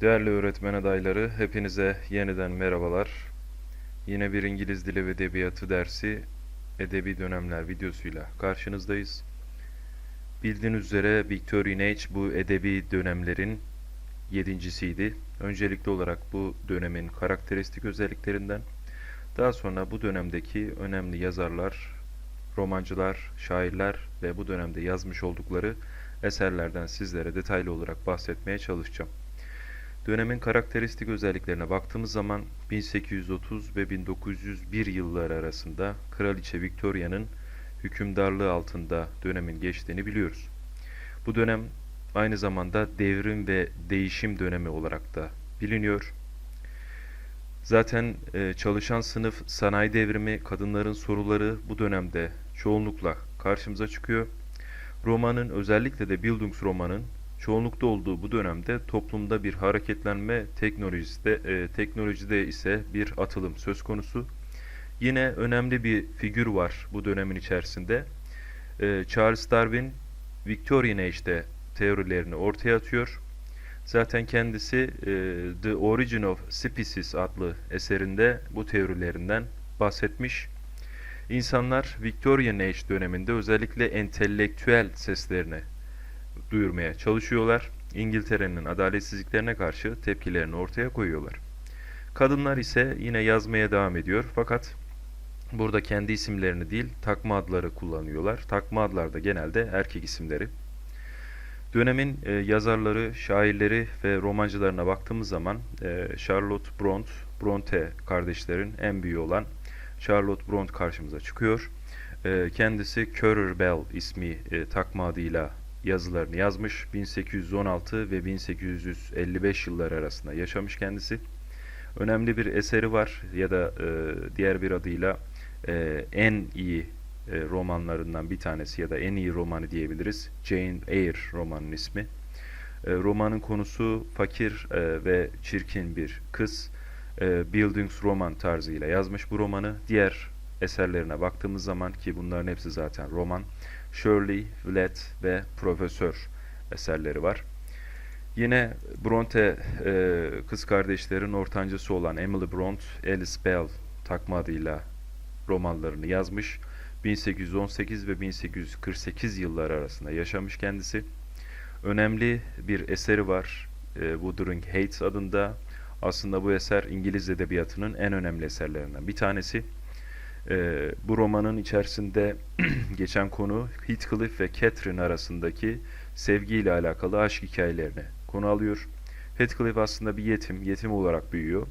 Değerli öğretmen adayları, hepinize yeniden merhabalar. Yine bir İngiliz Dili ve Edebiyatı dersi Edebi Dönemler videosuyla karşınızdayız. Bildiğiniz üzere Victorian Age bu edebi dönemlerin yedincisiydi. Öncelikli olarak bu dönemin karakteristik özelliklerinden, daha sonra bu dönemdeki önemli yazarlar, romancılar, şairler ve bu dönemde yazmış oldukları eserlerden sizlere detaylı olarak bahsetmeye çalışacağım. Dönemin karakteristik özelliklerine baktığımız zaman 1830 ve 1901 yılları arasında Kraliçe Victoria'nın hükümdarlığı altında dönemin geçtiğini biliyoruz. Bu dönem aynı zamanda devrim ve değişim dönemi olarak da biliniyor. Zaten e, çalışan sınıf, sanayi devrimi, kadınların soruları bu dönemde çoğunlukla karşımıza çıkıyor. Romanın özellikle de Bildungsromanın çoğunlukta olduğu bu dönemde toplumda bir hareketlenme teknolojide, e, teknolojide ise bir atılım söz konusu. Yine önemli bir figür var bu dönemin içerisinde. E, Charles Darwin Victorian Age'de teorilerini ortaya atıyor. Zaten kendisi e, The Origin of Species adlı eserinde bu teorilerinden bahsetmiş. İnsanlar Victorian Age döneminde özellikle entelektüel seslerini duyurmaya çalışıyorlar. İngiltere'nin adaletsizliklerine karşı tepkilerini ortaya koyuyorlar. Kadınlar ise yine yazmaya devam ediyor fakat burada kendi isimlerini değil takma adları kullanıyorlar. Takma adlar da genelde erkek isimleri. Dönemin e, yazarları, şairleri ve romancılarına baktığımız zaman e, Charlotte Bront, Bronte kardeşlerin en büyüğü olan Charlotte Bront karşımıza çıkıyor. E, kendisi Currer Bell ismi e, takma adıyla yazılarını yazmış. 1816 ve 1855 yılları arasında yaşamış kendisi. Önemli bir eseri var ya da e, diğer bir adıyla e, en iyi e, romanlarından bir tanesi ya da en iyi romanı diyebiliriz. Jane Eyre romanın ismi. E, romanın konusu fakir e, ve çirkin bir kız. E, Bildungsroman tarzıyla yazmış bu romanı. Diğer eserlerine baktığımız zaman ki bunların hepsi zaten roman. Shirley, Vlet ve Profesör eserleri var. Yine Bronte e, kız kardeşlerin ortancası olan Emily Bront, Alice Bell takma adıyla romanlarını yazmış. 1818 ve 1848 yılları arasında yaşamış kendisi. Önemli bir eseri var. E, Wuthering Heights adında. Aslında bu eser İngiliz edebiyatının en önemli eserlerinden bir tanesi. E, bu romanın içerisinde geçen konu Heathcliff ve Catherine arasındaki sevgiyle alakalı aşk hikayelerini konu alıyor. Heathcliff aslında bir yetim, yetim olarak büyüyor.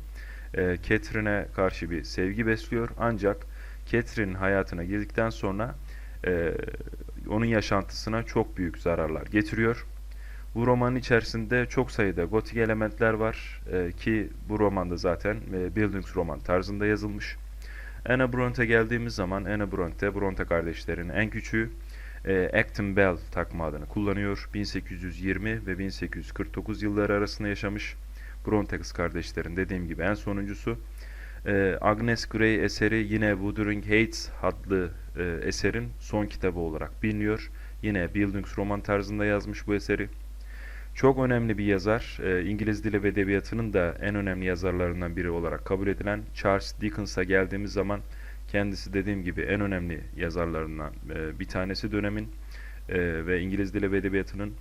E, Catherine'e karşı bir sevgi besliyor ancak Catherine'in hayatına girdikten sonra e, onun yaşantısına çok büyük zararlar getiriyor. Bu romanın içerisinde çok sayıda gotik elementler var e, ki bu romanda zaten e, Bildungsroman tarzında yazılmış. Anna Bronte geldiğimiz zaman Anna Bronte, Bronte kardeşlerin en küçüğü e, Acton Bell takma adını kullanıyor. 1820 ve 1849 yılları arasında yaşamış. Bronte kız kardeşlerin dediğim gibi en sonuncusu. E, Agnes Grey eseri yine Wuthering Heights adlı e, eserin son kitabı olarak biliniyor. Yine Bildungsroman tarzında yazmış bu eseri. Çok önemli bir yazar, e, İngiliz Dili ve Edebiyatı'nın da en önemli yazarlarından biri olarak kabul edilen Charles Dickens'a geldiğimiz zaman kendisi dediğim gibi en önemli yazarlarından e, bir tanesi dönemin e, ve İngiliz Dili ve Edebiyatı'nın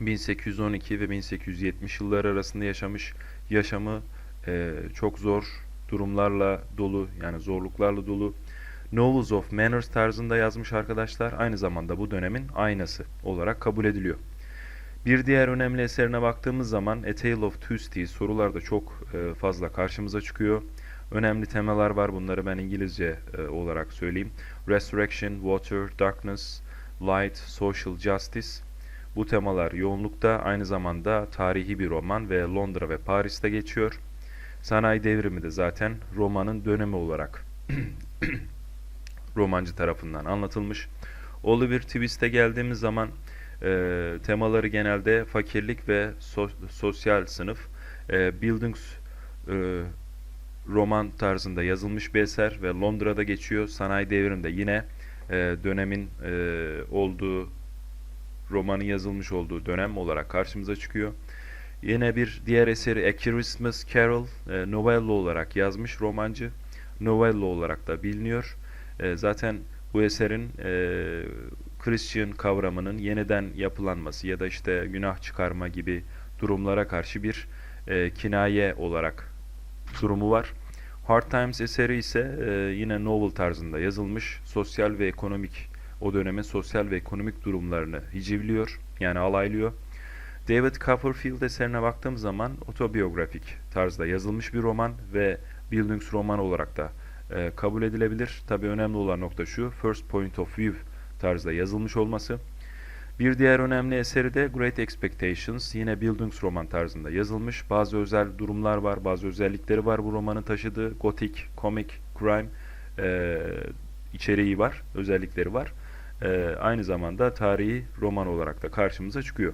1812 ve 1870 yılları arasında yaşamış yaşamı e, çok zor durumlarla dolu yani zorluklarla dolu Novels of Manners tarzında yazmış arkadaşlar aynı zamanda bu dönemin aynası olarak kabul ediliyor. Bir diğer önemli eserine baktığımız zaman A Tale of Two Cities sorularda çok e, fazla karşımıza çıkıyor. Önemli temalar var bunları ben İngilizce e, olarak söyleyeyim. Resurrection, Water, Darkness, Light, Social Justice. Bu temalar yoğunlukta aynı zamanda tarihi bir roman ve Londra ve Paris'te geçiyor. Sanayi devrimi de zaten romanın dönemi olarak romancı tarafından anlatılmış. Oliver Twist'e geldiğimiz zaman e, temaları genelde fakirlik ve so sosyal sınıf. E, Bildungs e, roman tarzında yazılmış bir eser ve Londra'da geçiyor. Sanayi devriminde yine e, dönemin e, olduğu romanın yazılmış olduğu dönem olarak karşımıza çıkıyor. Yine bir diğer eseri A Christmas Carol e, novello olarak yazmış romancı. Novello olarak da biliniyor. E, zaten bu eserin e, Christian kavramının yeniden yapılanması ya da işte günah çıkarma gibi durumlara karşı bir e, kinaye olarak durumu var. Hard Times eseri ise e, yine novel tarzında yazılmış. Sosyal ve ekonomik o dönemin sosyal ve ekonomik durumlarını hicivliyor. Yani alaylıyor. David Copperfield eserine baktığım zaman otobiyografik tarzda yazılmış bir roman ve Bildungs roman olarak da e, kabul edilebilir. Tabi önemli olan nokta şu, first point of view tarzda yazılmış olması. Bir diğer önemli eseri de Great Expectations, yine Bildungsroman tarzında yazılmış. Bazı özel durumlar var, bazı özellikleri var bu romanın taşıdığı. Gotik, komik, crime e, içeriği var, özellikleri var. E, aynı zamanda tarihi roman olarak da karşımıza çıkıyor.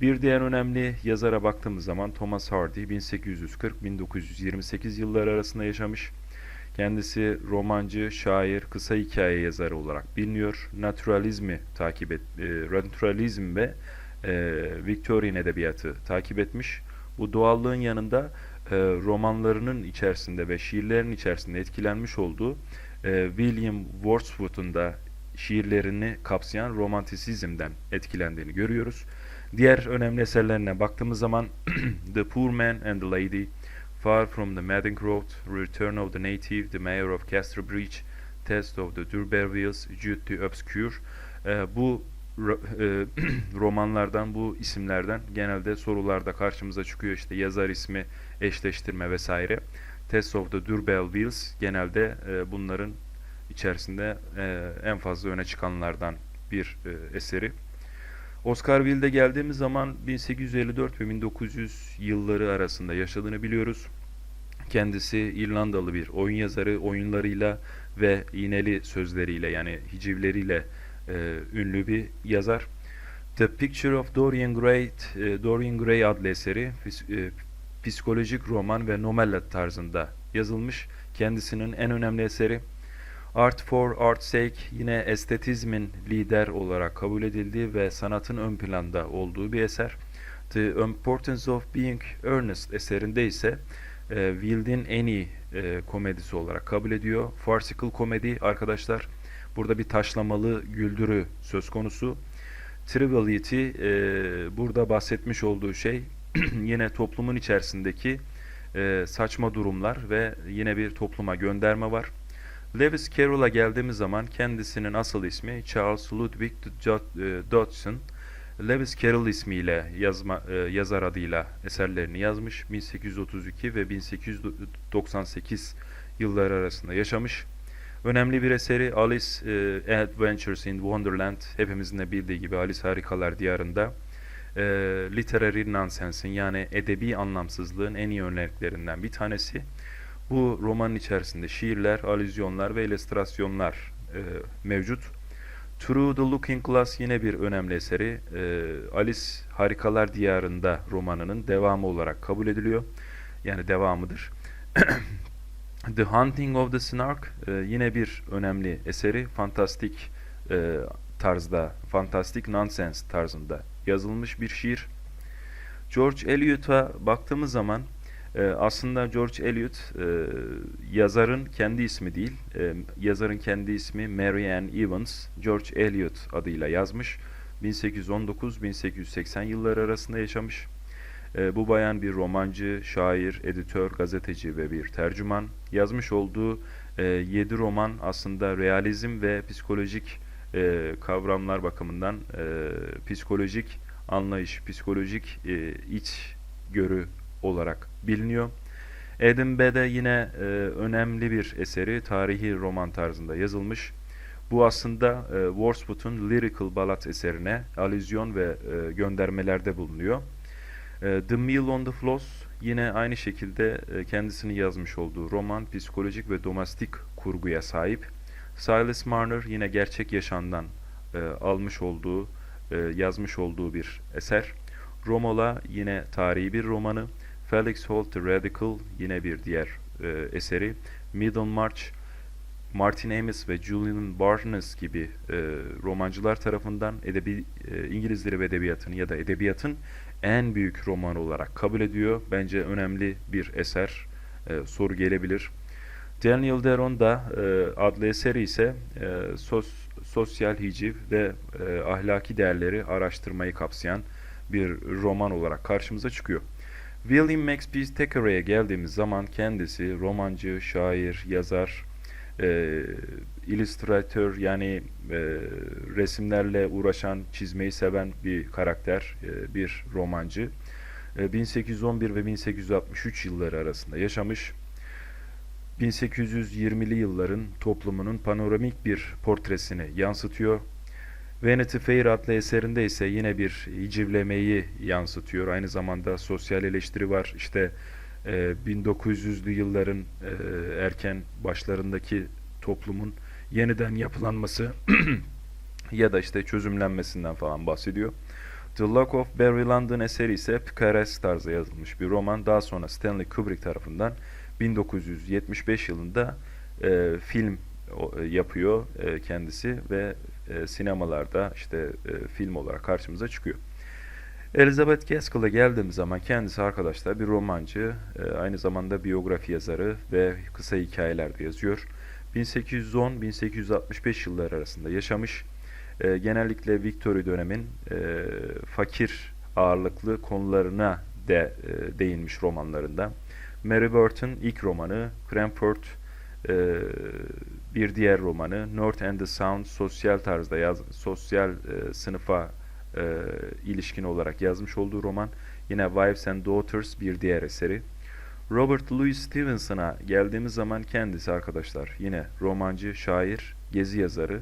Bir diğer önemli yazara baktığımız zaman Thomas Hardy 1840-1928 yılları arasında yaşamış. Kendisi romancı, şair, kısa hikaye yazarı olarak biliniyor. Naturalizmi takip et, e, naturalizm ve e, Victorian edebiyatı takip etmiş. Bu doğallığın yanında e, romanlarının içerisinde ve şiirlerin içerisinde etkilenmiş olduğu e, William Wordsworth'un da şiirlerini kapsayan romantisizmden etkilendiğini görüyoruz. Diğer önemli eserlerine baktığımız zaman The Poor Man and the Lady, Far from the Madding Road, Return of the Native, The Mayor of Casterbridge, Test of the D'Urbervilles, Jude the Obscure. Ee, bu ro- e, romanlardan, bu isimlerden genelde sorularda karşımıza çıkıyor. İşte yazar ismi, eşleştirme vesaire. Test of the D'Urbervilles genelde e, bunların içerisinde e, en fazla öne çıkanlardan bir e, eseri. Oscar Wilde geldiğimiz zaman 1854 ve 1900 yılları arasında yaşadığını biliyoruz. Kendisi İrlandalı bir oyun yazarı, oyunlarıyla ve iğneli sözleriyle yani hicivleriyle e, ünlü bir yazar. The Picture of Dorian Gray, e, Dorian Gray adlı eseri e, psikolojik roman ve novella tarzında yazılmış. Kendisinin en önemli eseri. Art for Art's Sake yine estetizmin lider olarak kabul edildiği ve sanatın ön planda olduğu bir eser. The Importance of Being Earnest eserinde ise e, Wilde'in en iyi e, komedisi olarak kabul ediyor. Farcical komedi arkadaşlar. Burada bir taşlamalı güldürü söz konusu. Triviality e, burada bahsetmiş olduğu şey yine toplumun içerisindeki e, saçma durumlar ve yine bir topluma gönderme var. Lewis Carroll'a geldiğimiz zaman kendisinin asıl ismi Charles Ludwig e, Dodgson. Lewis Carroll ismiyle yazma, e, yazar adıyla eserlerini yazmış. 1832 ve 1898 yılları arasında yaşamış. Önemli bir eseri Alice e, Adventures in Wonderland. Hepimizin de bildiği gibi Alice Harikalar Diyarında. Literary nonsense'in yani edebi anlamsızlığın en iyi örneklerinden bir tanesi. Bu romanın içerisinde şiirler, alüzyonlar ve illüstrasyonlar e, mevcut. Through the Looking Glass yine bir önemli eseri. E, Alice Harikalar Diyarında romanının devamı olarak kabul ediliyor. Yani devamıdır. The Hunting of the Snark e, yine bir önemli eseri. Fantastik e, tarzda, fantastik nonsense tarzında yazılmış bir şiir. George Eliot'a baktığımız zaman e, aslında George Eliot e, yazarın kendi ismi değil, e, yazarın kendi ismi Mary Ann Evans, George Eliot adıyla yazmış. 1819-1880 yılları arasında yaşamış. E, bu bayan bir romancı, şair, editör, gazeteci ve bir tercüman. Yazmış olduğu e, 7 roman aslında realizm ve psikolojik e, kavramlar bakımından e, psikolojik anlayış, psikolojik e, iç görü olarak biliniyor. Adam Bede yine e, önemli bir eseri tarihi roman tarzında yazılmış. Bu aslında e, Wordsworth'un Lyrical Ballad eserine alüzyon ve e, göndermelerde bulunuyor. E, The Meal on the Floss yine aynı şekilde e, kendisini yazmış olduğu roman psikolojik ve domestik kurguya sahip. Silas Marner yine gerçek yaşamdan e, almış olduğu, e, yazmış olduğu bir eser. Romola yine tarihi bir romanı. Felix Holt Radical yine bir diğer e, eseri. Middlemarch, Martin Amis ve Julian Barnes gibi e, romancılar tarafından edebi e, İngiliz dili ve edebiyatının ya da edebiyatın en büyük roman olarak kabul ediyor. Bence önemli bir eser. E, soru gelebilir. Daniel Deron da e, adlı eseri ise e, sos, sosyal hiciv ve e, ahlaki değerleri araştırmayı kapsayan bir roman olarak karşımıza çıkıyor. William Makepeace Thackeray'e geldiğimiz zaman kendisi romancı, şair, yazar, e, illüstratör yani e, resimlerle uğraşan, çizmeyi seven bir karakter, e, bir romancı. E, 1811 ve 1863 yılları arasında yaşamış. 1820'li yılların toplumunun panoramik bir portresini yansıtıyor. Vanity Fair adlı eserinde ise yine bir hicivlemeyi yansıtıyor. Aynı zamanda sosyal eleştiri var. İşte e, 1900'lü yılların e, erken başlarındaki toplumun yeniden yapılanması ya da işte çözümlenmesinden falan bahsediyor. The Luck of Barry London eseri ise Picaresque tarzda yazılmış bir roman. Daha sonra Stanley Kubrick tarafından 1975 yılında e, film e, yapıyor e, kendisi ve e, sinemalarda işte e, film olarak karşımıza çıkıyor. Elizabeth Gaskell'a geldiğimiz zaman kendisi arkadaşlar bir romancı, e, aynı zamanda biyografi yazarı ve kısa hikayeler de yazıyor. 1810-1865 yılları arasında yaşamış. E, genellikle Victory dönemin e, fakir ağırlıklı konularına de e, değinmiş romanlarında. Mary Burton ilk romanı, Cranford e, bir diğer romanı, North and the Sound sosyal tarzda yaz, sosyal e, sınıfa e, ilişkin olarak yazmış olduğu roman. Yine Wives and Daughters bir diğer eseri. Robert Louis Stevenson'a geldiğimiz zaman kendisi arkadaşlar yine romancı, şair, gezi yazarı.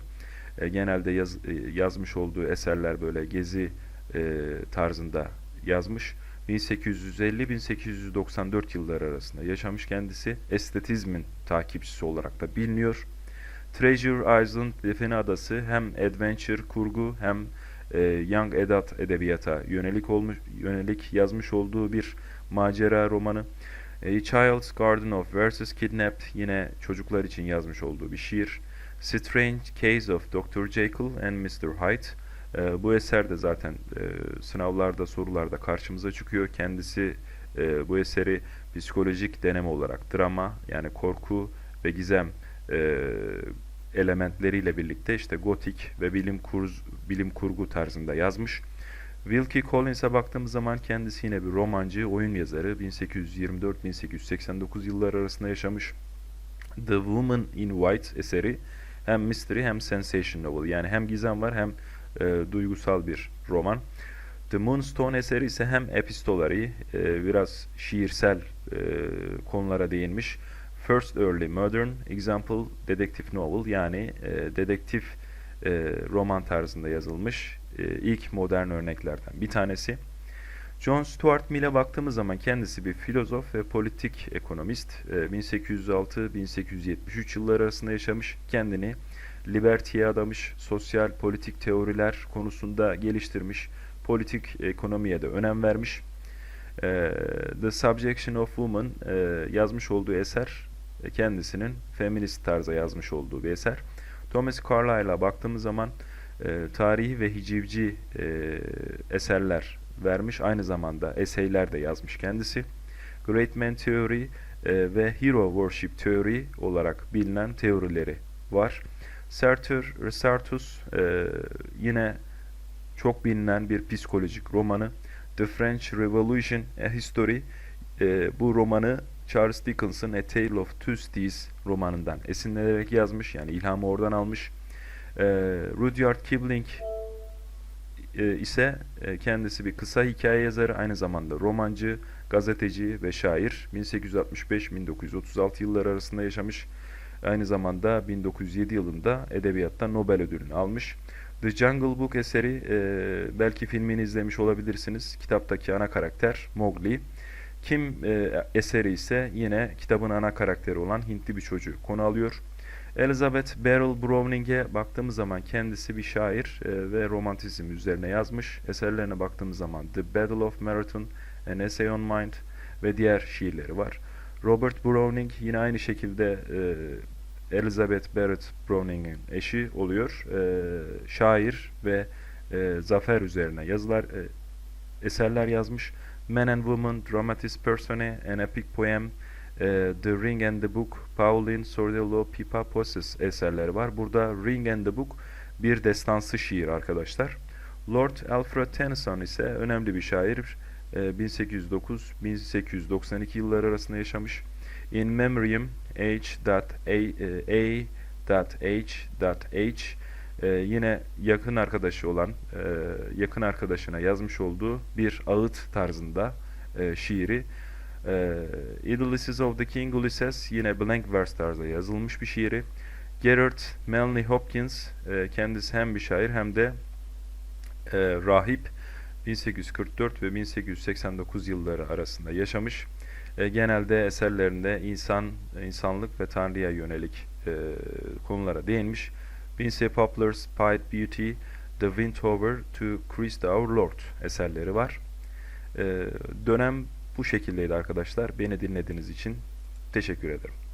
E, genelde yaz, e, yazmış olduğu eserler böyle gezi e, tarzında yazmış. 1850-1894 yılları arasında yaşamış kendisi. Estetizmin takipçisi olarak da biliniyor. Treasure Island, Define Adası hem adventure, kurgu hem e, young adult edebiyata yönelik olmuş yönelik yazmış olduğu bir macera romanı. A Child's Garden of Verses Kidnapped yine çocuklar için yazmış olduğu bir şiir. Strange Case of Dr. Jekyll and Mr. Hyde e, bu eser de zaten e, sınavlarda, sorularda karşımıza çıkıyor. Kendisi e, bu eseri psikolojik deneme olarak drama yani korku ve gizem e, elementleriyle birlikte işte gotik ve bilim kurz, bilim kurgu tarzında yazmış. Wilkie Collins'e baktığımız zaman kendisi yine bir romancı, oyun yazarı. 1824-1889 yılları arasında yaşamış. The Woman in White eseri hem mystery hem sensation novel. Yani hem gizem var hem e, duygusal bir roman. The Moonstone eseri ise hem epistolari, e, biraz şiirsel e, konulara değinmiş. First Early Modern Example Dedektif Novel yani e, dedektif e, roman tarzında yazılmış e, ilk modern örneklerden bir tanesi. John Stuart Mill'e baktığımız zaman kendisi bir filozof ve politik ekonomist. E, 1806-1873 yılları arasında yaşamış. Kendini liberty'ye adamış, sosyal politik teoriler konusunda geliştirmiş, politik ekonomiye de önem vermiş. E, The Subjection of Woman e, yazmış olduğu eser e, kendisinin feminist tarza yazmış olduğu bir eser. Thomas Carlyle'a baktığımız zaman e, tarihi ve hicivci e, eserler vermiş. Aynı zamanda eseyler de yazmış kendisi. Great Man Theory e, ve Hero Worship Theory olarak bilinen teorileri var. Sartre, Sartus e, yine çok bilinen bir psikolojik romanı. The French Revolution, A History e, bu romanı Charles Dickens'ın A Tale of Two Cities romanından esinlenerek yazmış. Yani ilhamı oradan almış. E, Rudyard Kipling e, ise e, kendisi bir kısa hikaye yazarı, aynı zamanda romancı, gazeteci ve şair. 1865-1936 yılları arasında yaşamış. Aynı zamanda 1907 yılında edebiyatta Nobel ödülünü almış. The Jungle Book eseri e, belki filmini izlemiş olabilirsiniz. Kitaptaki ana karakter Mowgli. Kim e, eseri ise yine kitabın ana karakteri olan Hintli bir çocuğu konu alıyor. Elizabeth Barrel Browning'e baktığımız zaman kendisi bir şair e, ve romantizm üzerine yazmış. Eserlerine baktığımız zaman The Battle of Marathon, An Essay on Mind ve diğer şiirleri var. Robert Browning yine aynı şekilde e, Elizabeth Barrett Browning'in eşi oluyor. E, şair ve e, zafer üzerine yazılar e, eserler yazmış. Men and Women, Dramatis Personae, An Epic Poem, e, The Ring and the Book, Pauline Sordello Pipa Posses eserleri var. Burada Ring and the Book bir destansı şiir arkadaşlar. Lord Alfred Tennyson ise önemli bir şair. E, 1809-1892 yılları arasında yaşamış. In Memoriam H.A.H.H e, yine yakın arkadaşı olan, e, yakın arkadaşına yazmış olduğu bir ağıt tarzında e, şiiri. E, Ulysses of the King Ulysses yine blank verse tarzda yazılmış bir şiiri. Gerard Melny Hopkins e, kendisi hem bir şair hem de e, rahip 1844 ve 1889 yılları arasında yaşamış. E, genelde eserlerinde insan, insanlık ve Tanrı'ya yönelik e, konulara değinmiş. Vince Poplar's Pied Beauty, The Wind Over to Christ Our Lord eserleri var. E, dönem bu şekildeydi arkadaşlar. Beni dinlediğiniz için teşekkür ederim.